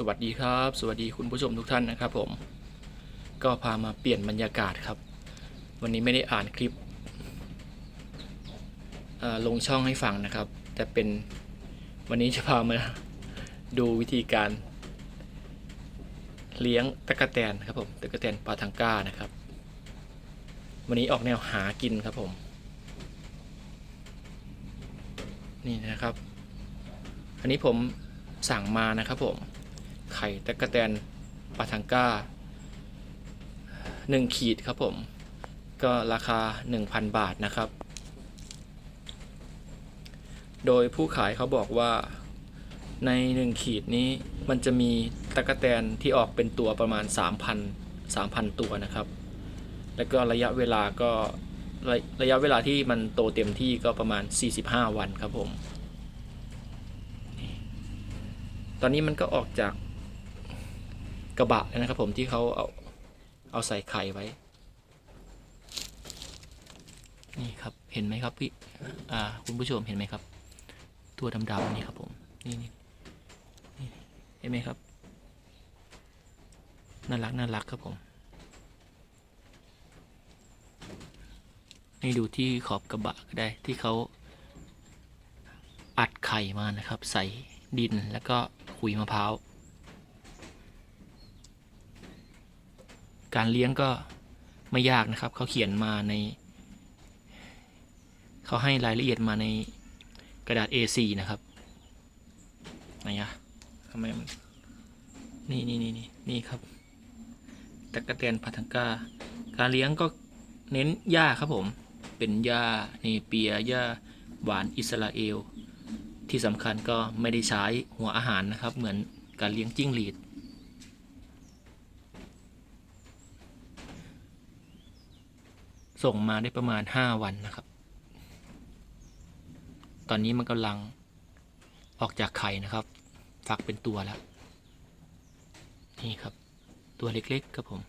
สวัสดีครับ สวัสดีคุณผู้ชมทุกท่านนะครับผม ก็พามาเปลี่ยนบรรยากาศครับ วันนี้ไม่ได้อ่านคลิปลงช่องให้ฟังนะครับ แต่เป็นวันนี้จะพามาดูวิธีการ เลี้ยงตะกะแตนครับผมตะกะแตนปลาทังก้านะครับ วันนี้ออกแนวหากินครับผม นี่นะครับ อันนี้ผมสั่งมานะครับผม ไข่ตะกะแตนปาทังก้าหนึ่งขีดครับผม ก็ราคา 1,000 บาทนะครับ โดยผู้ขายเขาบอกว่าใน 1 ขีดนี้มันจะมีตะกะแตนที่ออกเป็นตัวประมาณ 3,000 3,000 ตัวนะครับ แล้วก็ระยะเวลาก็ระระยะเวลาที่มันโตเต็มที่ก็ประมาณ 45 วันครับผม ตอนนี้มันก็ออกจาก กระบะแล้วนะครับผมที่เขาเอาเอาใส่ไข่ไว้ นี่ครับเห็นไหมครับพี่อ่าคุณผู้ชมเห็นไหมครับ ตัวดำๆนี่ครับผมนี่นี่นี่เห็นไหมครับน่ารักน่ารักครับผมนี่ดูที่ขอบกระบะก็ได้ที่เขาอัดไข่มานะครับ ใส่ดินแล้วก็ขุยมะพร้าว การเลี้ยงก็ไม่ยากนะครับ เขาเขียนมาใน เขาให้รายละเอียดมาในกระดาษ A4 นะครับไหนอะทำไมมันนี่นี่นี่นี่นี่ครับตะกะแตนพัทังกาการเลี้ยงก็เน้นหญ้าครับผม เป็นหญ้าเนเปียหญ้าหวานอิสราเอล ที่สำคัญก็ไม่ได้ใช้หัวอาหารนะครับ เหมือนการเลี้ยงจิ้งหรีด ส่งมาได้ประมาณ 5 วันนะครับ ตอนนี้มันกำลังออกจากไข่นะครับ ฟักเป็นตัวแล้ว นี่ครับ ตัวเล็กๆครับผม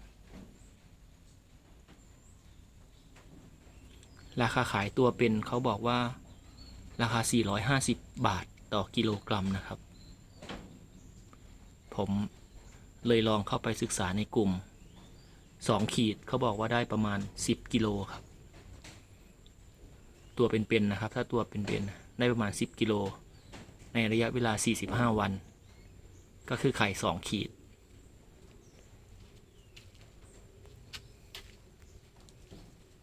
ราคาขายตัวเป็นเขาบอกว่าราคา 450 บาทต่อกิโลกรัมนะครับ ผมเลยลองเข้าไปศึกษาในกลุ่ม 2 ขีดเขาบอกว่าได้ประมาณ 10 กิโลครับ ตัวเป็นๆนะครับ ถ้าตัวเป็นๆได้ประมาณ 10 กิโล ในระยะเวลา 45 วัน ก็คือไข่ 2 ขีด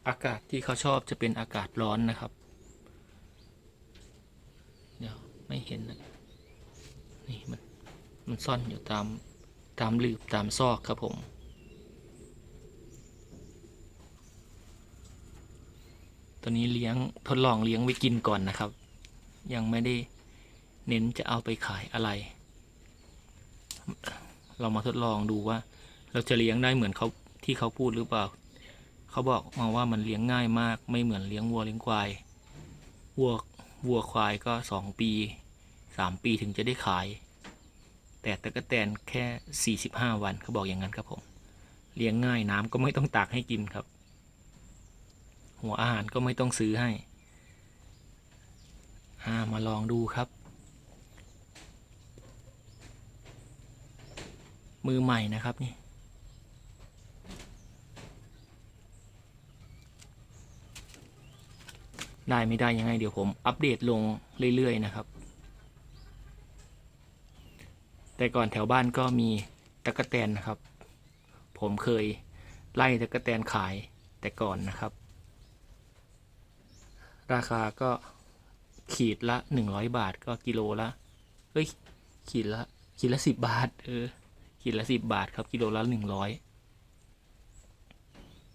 อากาศที่เขาชอบจะเป็นอากาศร้อนนะครับ เดี๋ยวไม่เห็นนะนี่มันมันซ่อนอยู่ตามตามหลืบตามซอกครับผม ตัวนี้เลี้ยงทดลองเลี้ยงไว้กินก่อนนะครับ ยังไม่ได้เน้นจะเอาไปขายอะไร เรามาทดลองดูว่า เราจะเลี้ยงได้เหมือนเขาที่เขาพูดหรือเปล่า เขาบอกมาว่ามันเลี้ยงง่ายมาก ไม่เหมือนเลี้ยงวัวเลี้ยงควาย วัววัวควายก็สองปีสามปีถึงจะได้ขาย แต่ตะกะแตนแค่สี่สิบห้าวันเขาบอกอย่างนั้นครับผม เลี้ยงง่ายน้ำก็ไม่ต้องตักให้กินครับ หัวอาหารก็ไม่ต้องซื้อให้อามาลองดูครับ มือใหม่นะครับนี่ได้ไม่ได้ยังไงเดี๋ยวผมอัปเดตลงเรื่อยๆนะครับ แต่ก่อนแถวบ้านก็มีตะกะแตนนะครับ ผมเคยไล่ตะกะแตนขายแต่ก่อนนะครับ ราคาก็ขีดละหนึ่งร้อยบาทก็กิโลละเอ้ยขีดละขีดละสิบบาท เออ ขีดละสิบบาทครับ กิโลละหนึ่งร้อย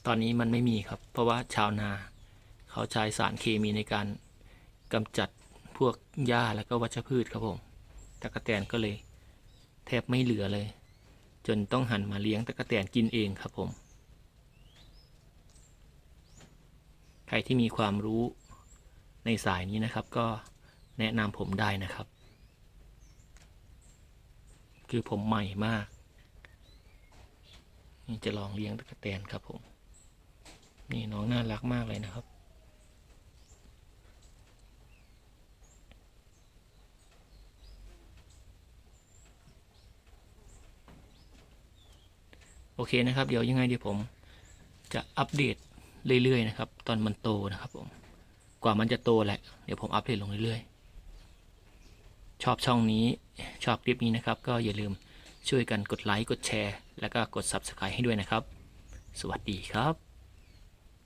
ตอนนี้มันไม่มีครับ เพราะว่าชาวนาเขาใช้สารเคมีในการกำจัดพวกหญ้าแล้วก็วัชพืชครับผมตะกะแตนก็เลย แทบไม่เหลือเลย จนต้องหันมาเลี้ยงตะกะแตนกินเองครับผม ใครที่มีความรู้ ในสายนี้นะครับก็แนะนำผมได้นะครับ คือผมใหม่มาก นี่จะลองเลี้ยงตะกะแตนครับผม นี่น้องน่ารักมากเลยนะครับโอเคนะครับ เดี๋ยวยังไงเดี๋ยวผมจะอัปเดตเรื่อยๆนะครับ ตอนมันโตนะครับผม กว่ามันจะโตแหละ เดี๋ยวผมอัปเดตลงเรื่อยๆ ชอบช่องนี้ ชอบคลิปนี้นะครับ ก็อย่าลืมช่วยกันกดไลค์ กดแชร์ แล้วก็กด Subscribe ให้ด้วยนะครับ สวัสดีครับ